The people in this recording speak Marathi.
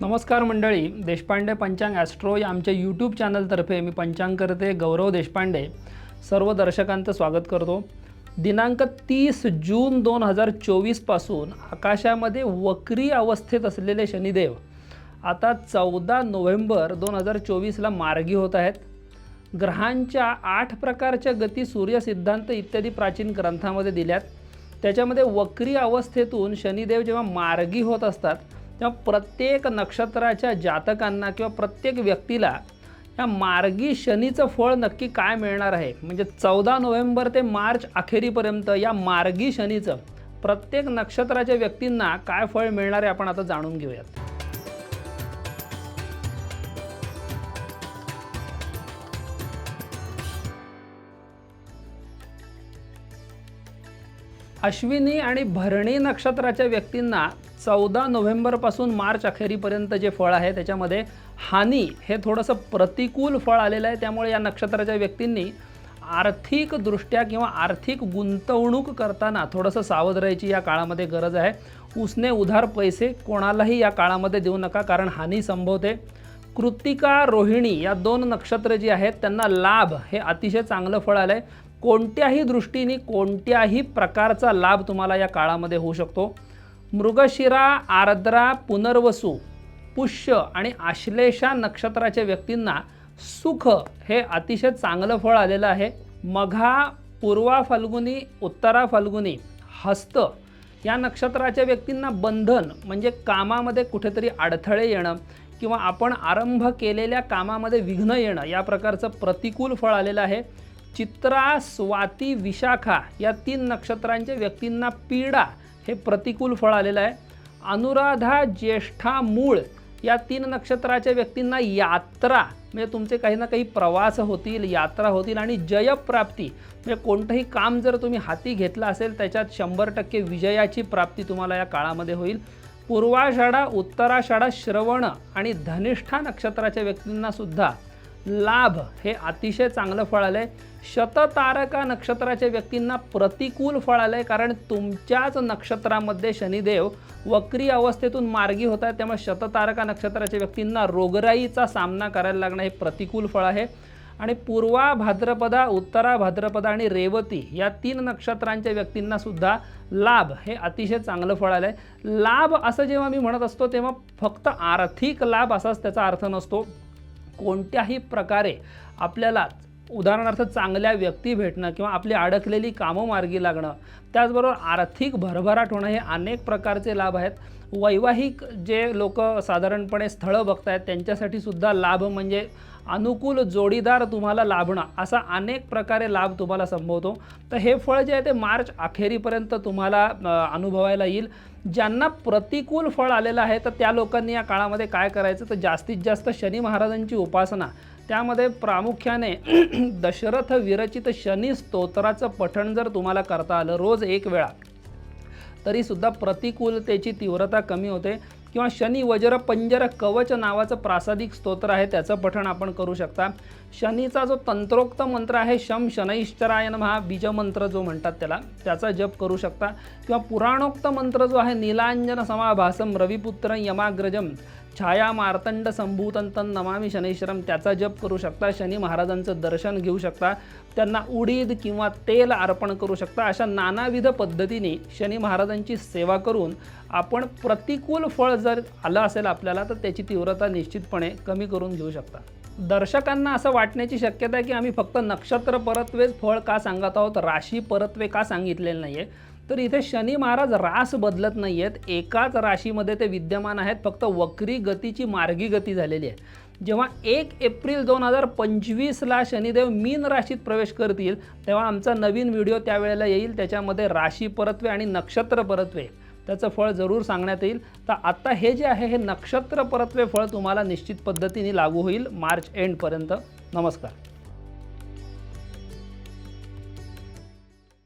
नमस्कार मंडळी देशपांडे पंचांग ॲस्ट्रो या आमच्या यूट्यूब चॅनलतर्फे मी पंचांग करते गौरव देशपांडे. सर्व दर्शकांचं स्वागत करतो. दिनांक तीस जून दोन हजार चोवीसपासून आकाशामध्ये वक्री अवस्थेत असलेले शनिदेव आता चौदा नोव्हेंबर दोन हजार चोवीसला मार्गी होत आहेत. ग्रहांच्या आठ प्रकारच्या गती सूर्य सिद्धांत इत्यादी प्राचीन ग्रंथामध्ये दिल्यात. त्याच्यामध्ये वक्री अवस्थेतून शनिदेव जेव्हा मार्गी होत असतात तेव्हा प्रत्येक नक्षत्राच्या जातकांना किंवा प्रत्येक व्यक्तीला या मार्गी शनीचं फळ नक्की काय मिळणार आहे? म्हणजे चौदा नोव्हेंबर ते मार्च अखेरीपर्यंत या मार्गी शनीचं प्रत्येक नक्षत्राच्या व्यक्तींना काय फळ मिळणार आहे आपण आता जाणून घेऊयात. अश्विनी आणि भरणी नक्षत्राच्या व्यक्तींना चौदा नोव्हेंबरपासून मार्च अखेरीपर्यंत जे फळ आहे त्याच्यामध्ये हानी हे थोडंसं प्रतिकूल फळ आलेलं आहे. त्यामुळे या नक्षत्राच्या व्यक्तींनी आर्थिकदृष्ट्या किंवा आर्थिक गुंतवणूक करताना थोडंसं सावध राहायची या काळामध्ये गरज आहे. उसने उधार पैसे कोणालाही या काळामध्ये देऊ नका कारण हानी संभवते. कृतिका रोहिणी या दोन नक्षत्र जी आहेत त्यांना लाभ हे अतिशय चांगलं फळ आलं आहे कोणत्याही दृष्टीने कोणत्याही प्रकारचा लाभ तुम्हाला या काळामध्ये होऊ शकतो. मृगशिरा आर्द्रा पुनर्वसू पुष्य आणि आश्लेषा नक्षत्राच्या व्यक्तींना सुख हे अतिशय चांगलं फळ आलेलं आहे. मघा पूर्वा फाल्गुनी उत्तरा फाल्गुनी हस्त या नक्षत्राच्या व्यक्तींना बंधन म्हणजे कामामध्ये कुठेतरी अडथळे येणं किंवा आपण आरंभ केलेल्या कामामध्ये विघ्न येणं या प्रकारचं प्रतिकूल फळ आलेलं आहे. चित्रा स्वाती विशाखा या तीन नक्षत्रांच्या व्यक्तींना पीडा हे प्रतिकूल फळ आलेलं आहे. अनुराधा ज्येष्ठा मूळ या तीन नक्षत्राच्या व्यक्तींना यात्रा म्हणजे तुमचे काही ना काही प्रवास होतील यात्रा होतील आणि जयप्राप्ती म्हणजे कोणतंही काम जर तुम्ही हाती घेतलं असेल त्याच्यात शंभर टक्के विजयाची प्राप्ती तुम्हाला या काळामध्ये होईल. पूर्वाषाढा उत्तराषाढा श्रवण आणि धनिष्ठा नक्षत्राच्या व्यक्तींना सुद्धा लाभ हे अतिशय चांगलं फळ आलं आहे शततारका नक्षत्राच्या व्यक्तींना प्रतिकूल फळ आलं आहे कारण तुमच्याच नक्षत्रामध्ये शनिदेव वक्री अवस्थेतून मार्गी होत आहे त्यामुळे शततारका नक्षत्राच्या व्यक्तींना रोगराईचा सामना करायला लागणं हे प्रतिकूल फळ आहे. आणि पूर्वा भाद्रपदा उत्तरा भाद्रपदा आणि रेवती या तीन नक्षत्रांच्या व्यक्तींना सुद्धा लाभ हे अतिशय चांगलं फळ आलं आहे लाभ असं जेव्हा मी म्हणत असतो तेव्हा फक्त आर्थिक लाभ असाच त्याचा अर्थ नसतो. कोणत्याही प्रकारे आपल्याला उदाहरणार्थ चांगल्या व्यक्ती भेटणं किंवा आपली अडकलेली कामं मार्गी लागणं त्याचबरोबर आर्थिक भरभराट होणं हे अनेक प्रकारचे लाभ आहेत. वैवाहिक जे लोक साधारणपणे स्थळं बघत आहेत त्यांच्यासाठी सुद्धा लाभ म्हणजे अनुकूल जोडीदार तुम्हाला लाभणं असा अनेक प्रकारे लाभ तुम्हाला संभवतो. तर हे फळ जे आहे ते मार्च अखेरीपर्यंत तुम्हाला अनुभवायला येईल. ज्यांना प्रतिकूल फळ आलेलं आहे तर त्या लोकांनी या काळामध्ये काय करायचं? तर जास्तीत जास्त शनी महाराजांची उपासना. त्यामध्ये प्रामुख्याने दशरथ विरचित शनी स्तोत्राचं पठण जर तुम्हाला करता आलं रोज एक वेळा तरीसुद्धा प्रतिकूलतेची तीव्रता कमी होते. किंवा शनी वज्र पंजर कवच नावाचं प्रासादिक स्तोत्र आहे त्याचं पठण आपण करू शकता. शनीचा जो तंत्रोक्त मंत्र आहे शम शनैश्चरायन हा बीजमंत्र जो म्हणतात त्याला त्याचा जप करू शकता. किंवा पुराणोक्त मंत्र जो आहे नीलांजन समाभासम रविपुत्र यमाग्रजम छाया मार्तंड संभूतंतन नमामी शनैश्वरम त्याचा जप करू शकता शनी महाराजांचं दर्शन घेऊ शकता त्यांना उडीद किंवा तेल अर्पण करू शकता अशा नानाविध पद्धतीने शनी महाराजांची सेवा करून आपण प्रतिकूल फळ जर आलं असेल आपल्याला तर त्याची तीव्रता निश्चितपणे कमी करून घेऊ शकता. दर्शकांना असं वाटण्याची शक्यता आहे की आम्ही फक्त नक्षत्र परत्वेच फळ का सांगत आहोत राशी परत्वे का सांगितलेलं नाही आहे तर इथे शनी महाराज रास बदलत नाही आहेत एकाच राशीमध्ये ते विद्यमान आहेत. फक्त वक्री गतीची मार्गी गती झालेली आहे. जेव्हा एक एप्रिल दोन हजार पंचवीसला शनिदेव मीन राशीत प्रवेश करतील तेव्हा आमचा नवीन व्हिडिओ त्यावेळेला येईल. त्याच्यामध्ये राशी परत्वे आणि नक्षत्र परत्वे त्याचं फळ जरूर सांगण्यात येईल. तर आत्ता हे जे आहे हे नक्षत्र परत्वे फळ तुम्हाला निश्चित पद्धतीने लागू होईल मार्च एंडपर्यंत. नमस्कार.